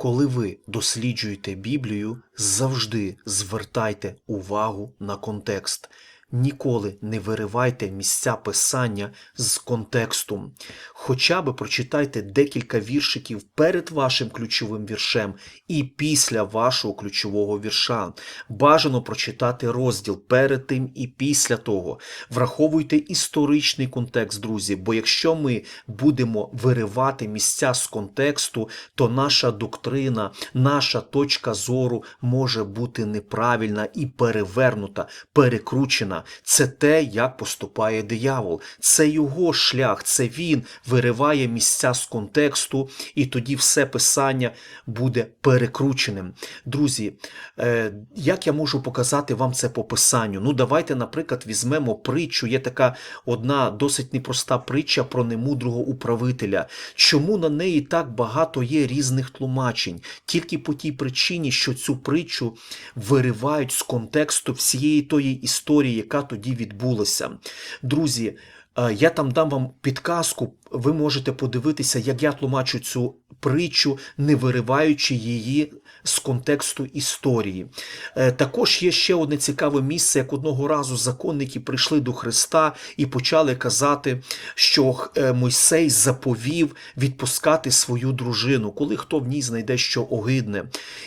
Коли ви досліджуєте Біблію, завжди звертайте увагу на контекст. Ніколи не виривайте місця писання з контексту. Хоча би прочитайте декілька віршиків перед вашим ключовим віршем і після вашого ключового вірша. Бажано прочитати розділ перед тим і після того. Враховуйте історичний контекст, друзі, бо якщо ми будемо виривати місця з контексту, то наша доктрина, наша точка зору може бути неправильна і перевернута, перекручена. Це те, як поступає диявол. Це його шлях, це він вириває місця з контексту, і тоді все писання буде перекрученим. Друзі, е, як я можу показати вам це по писанню? Ну, давайте, наприклад, візьмемо притчу. Є така одна досить непроста притча про немудрого управителя. Чому на неї так багато є різних тлумачень? Тільки по тій причині, що цю притчу виривають з контексту всієї тої історії, яка тоді відбулася. Друзі, е, я там дам вам підказку, ви можете подивитися, як я тлумачу цю притчу, не вириваючи її з контексту історії. Е, Також є ще одне цікаве місце, як одного разу законники прийшли до Христа і почали казати, що е, Мойсей заповів відпускати свою дружину, коли хто в ній знайде що огидне.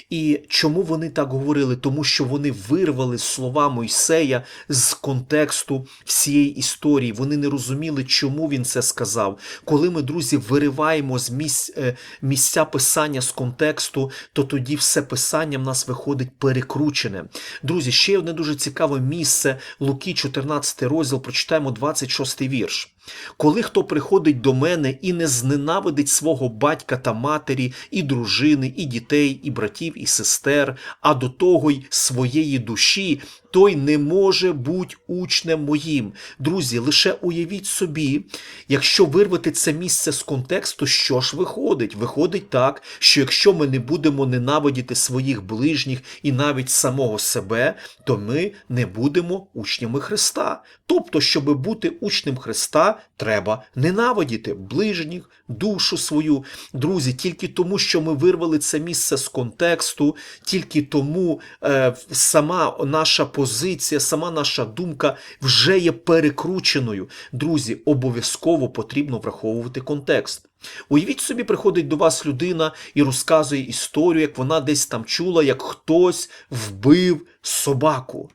І чому вони так говорили? Тому що вони вирвали слова Мойсея з контексту всієї історії. Вони не розуміли, чому він це сказав. Коли ми, друзі, вириваємо з місць, е, місця писання з контексту, то тоді все писання в нас виходить перекручене. Друзі, ще одне дуже цікаве місце Луки, 14 розділ, прочитаємо 26 вірш. Коли хто приходить до мене і не зненавидить свого батька та матері, і дружини, і дітей, і братів, і сестер, а до того й своєї душі, той не може бути учнем моїм. Друзі, лише уявіть собі, якщо вирвати це місце з контексту, що ж виходить? Виходить так, що якщо ми не будемо ненавидіти своїх ближніх і навіть самого себе, то ми не будемо учнями Христа. Тобто, щоб бути учнем Христа, треба ненавидіти ближніх, душу свою. Друзі, тільки тому, що ми вирвали це місце з контексту, тільки тому е, сама наша позиція, сама наша думка вже є перекрученою. Друзі, обов'язково потрібно враховувати контекст. Уявіть собі, приходить до вас людина і розказує історію, як вона десь там чула, як хтось вбив собаку.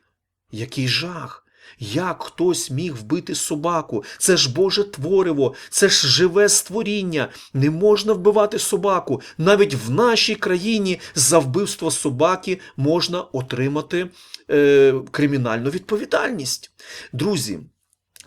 Який жах! Як хтось міг вбити собаку? Це ж Боже твориво, це ж живе створіння. Не можна вбивати собаку. Навіть в нашій країні за вбивство собаки можна отримати е, кримінальну відповідальність. Друзі,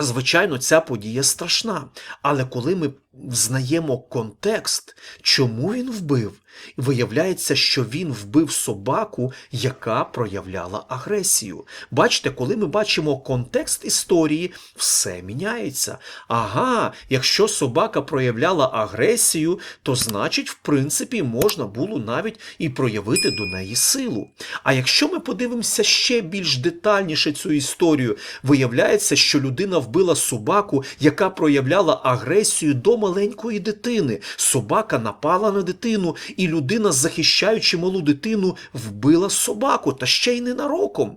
звичайно, ця подія страшна. Але коли ми взнаємо контекст, чому він вбив, виявляється, що він вбив собаку, яка проявляла агресію. Бачите, коли ми бачимо контекст історії, все міняється. Ага, якщо собака проявляла агресію, то значить, в принципі, можна було навіть і проявити до неї силу. А якщо ми подивимося ще більш детальніше цю історію, виявляється, що людина вбила собаку, яка проявляла агресію до маленької дитини. Собака напала на дитину, і людина, захищаючи малу дитину, вбила собаку, та ще й ненароком.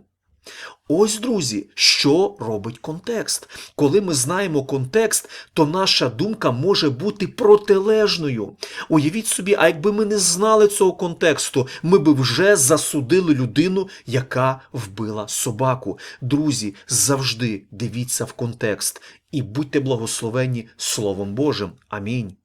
Ось, друзі, що робить контекст. Коли ми знаємо контекст, то наша думка може бути протилежною. Уявіть собі, а якби ми не знали цього контексту, ми би вже засудили людину, яка вбила собаку. Друзі, завжди дивіться в контекст і будьте благословені Словом Божим. Амінь.